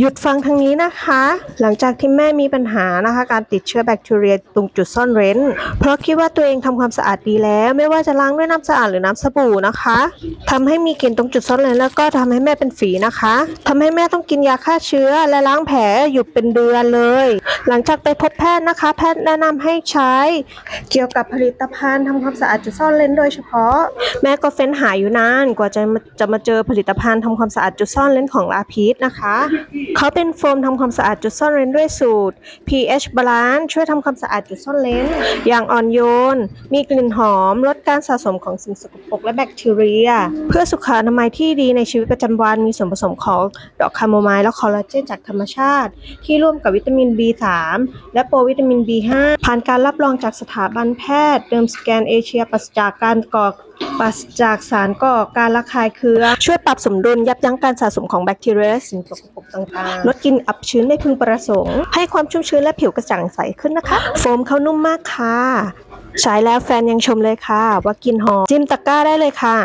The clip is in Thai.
หยุดฟังทางนี้นะคะ หลังจากที่แม่มีปัญหานะคะ การติดเชื้อแบคทีเรียตรงจุดซ่อนเร้น เพราะคิดว่าตัวเองทำความสะอาดดีแล้ว ไม่ว่าจะล้างด้วยน้ำสะอาดหรือน้ำสบู่นะคะทำให้มีกลิ่นตรงจุดซ่อนเร้นแล้วก็ทำให้แม่เป็นฝีนะคะทำให้แม่ต้องกินยาฆ่าเชื้อและล้างแผลอยู่เป็นเดือนเลย หลังจากไปพบแพทย์นะคะ แพทย์แนะนำให้ใช้ เกี่ยวกับผลิตภัณฑ์ทำความสะอาดจุดซ่อนเร้นโดยเฉพาะ แม่ก็เฟ้นหาอยู่นานกว่าจะมาจะมาเจอผลิตภัณฑ์ทำความสะอาดจุดซ่อนเร้นของลาพีสนะคะเขาเป็นโฟมทำความสะอาดจุดซ่อนเร้นด้วยสูตร pH balance ช่วยทำความสะอาดจุดซ่อนเร้นอย่างอ่อนโยน มีกลิ่นหอม ลดการสะสมของสิ่งสกปรกและแบคทีเรีย เพื่อสุขอนามัยที่ดีในชีวิตประจำวันมีส่วนผสมของดอกคาโมไมล์และคอลลาเจนจากธรรมชาติ ที่ร่วมกับวิตามิน B3 และโปรวิตามิน B5 ผ่านการรับรองจากสถาบันแพทย์เดิมสแกนเอเชียปราศจากการก่อ ปราศจากสารก่อการระคายเคืองช่วยปรับสมดุลยับยั้งการสะสมของแบคทีเรียและสิ่งสกปรกต่างๆ ลดกลิ่นอับชื้นไม่พึงประสงค์ ให้ความชุ่มชื้นและผิวกระจ่างใสขึ้นนะคะ โฟมเขานุ่มมากค่ะ ใช้แล้วแฟนยังชมเลยค่ะ ว่ากินหอมจิ้มตะกร้าได้เลยค่ะ